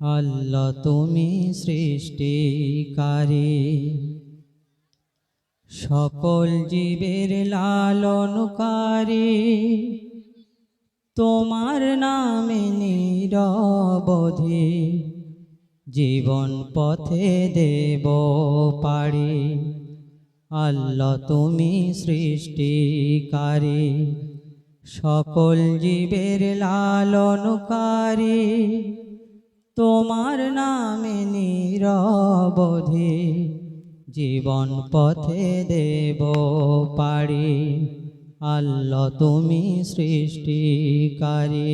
আল্লাহ তুমি সৃষ্টিকারী। সকল জীবের লালনকারী। তোমার নামে নিরবধি। জীবন পথে দেব পারি আল্লাহ তুমি সৃষ্টিকারী। সকল জীবের লালনকারী। তোমার নামে নিরবধি জীবন পথে দেব পারি। আল্লাহ তুমি সৃষ্টিকারী।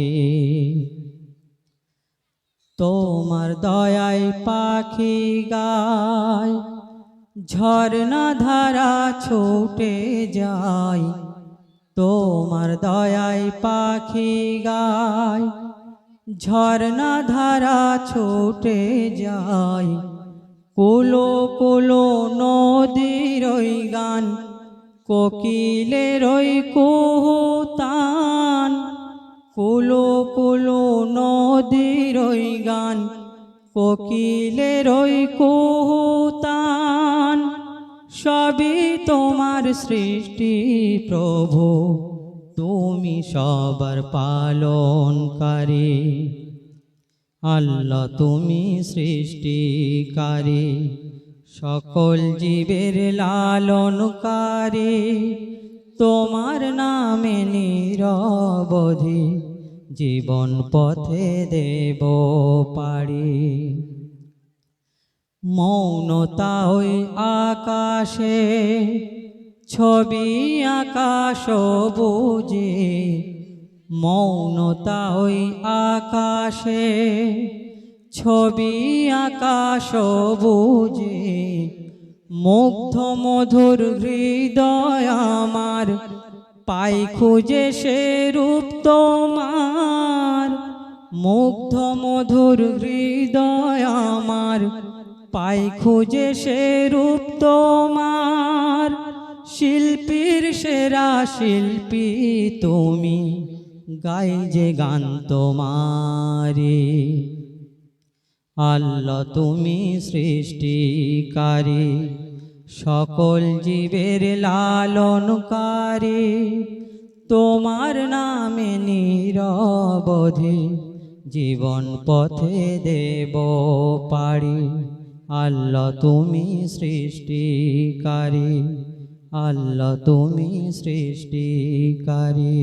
তোমার দয়ায় পাখি গায়, ঝর্ণা ধারা ছুটে যায়। তোমার দয়ায় পাখি গায় ঝর্ণা ধারা ছুটে যায়। কুলো কুলো নদীর গান, কোকিলের ওই কুহুতান। কুলো কুলো নদীর গান, কোকিলের ওই কুহুতান। সবই তোমার সৃষ্টি প্রভু। তুমি সবার পালনকারী। আল্লাহ তুমি সৃষ্টিকারী। সকল জীবের লালনকারী। তোমার নামে নিরবধি জীবন পথে দেব পারি। মৌনতা ওই আকাশে ছবি আকাশ বুঝে মৌনতা ওই আকাশে। ছবি আকাশ বুঝে মুগ্ধ মধুর হৃদয় আমার। পাই খুঁজে সে রূপ তোমার, মুগ্ধ মধুর হৃদয় আমার। পাই খুঁজে সে রূপ তোমার শিল্পীর সেরা শিল্পী তুমি, গাই যে গান তোমারে। আল্লাহ তুমি সৃষ্টিকারী, সকল জীবের লালনকারী। তোমার নামে নিরবধি জীবন পথে দেব পারি আল্লাহ তুমি সৃষ্টিকারী আল্লাহ তুমি সৃষ্টিকারী।